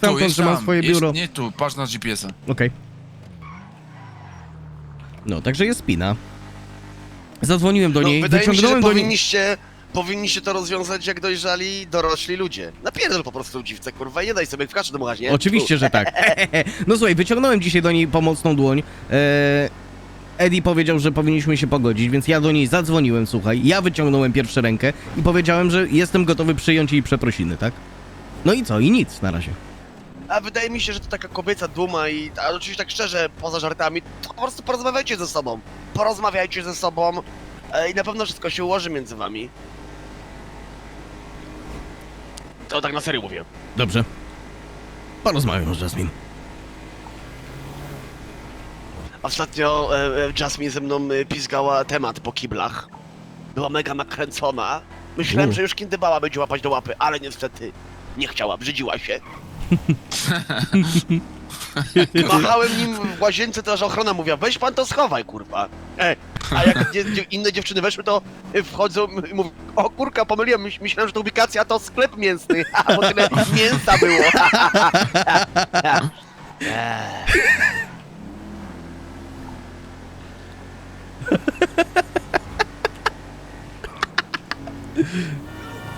Stamtąd, jest że mam tam, swoje jest- biuro. Nie tu, patrz na GPS-a. Okej. No, także jest spina. Zadzwoniłem do No, niej, wydaje mi się, że wyciągnąłem do niej... powinniście, powinniście to rozwiązać jak dojrzali, dorośli ludzie. Napierdol po prostu dziwce, kurwa, i nie daj sobie w dmuchać, nie? Oczywiście, że tak. no słuchaj, wyciągnąłem dzisiaj do niej pomocną dłoń. Eee, Eddie powiedział, że powinniśmy się pogodzić, więc ja do niej zadzwoniłem, słuchaj. Ja wyciągnąłem pierwszy rękę i powiedziałem, że jestem gotowy przyjąć jej przeprosiny, tak? No i co? I nic na razie. A wydaje mi się, że to taka kobieca duma i... Ale oczywiście tak szczerze, poza żartami, to po prostu porozmawiajcie ze sobą. Porozmawiajcie ze sobą e, i na pewno wszystko się ułoży między wami. To tak na serio mówię. Dobrze. Porozmawiam z Jasmine. Ostatnio e, e, Jasmine ze mną e, pizgała temat po kiblach. Była mega nakręcona. Myślałem, U. że już kindybała będzie łapać do łapy, ale niestety nie chciała, brzydziła się. Machałem nim w łazience, to aż ochrona mówiła, weź pan to schowaj, kurwa. E, a jak inne dziewczyny weszły, to wchodzą i mówią, o kurka, pomyliłem, myślałem, że to ubikacja, to sklep mięsny, a bo tyle mięsa było. Eee.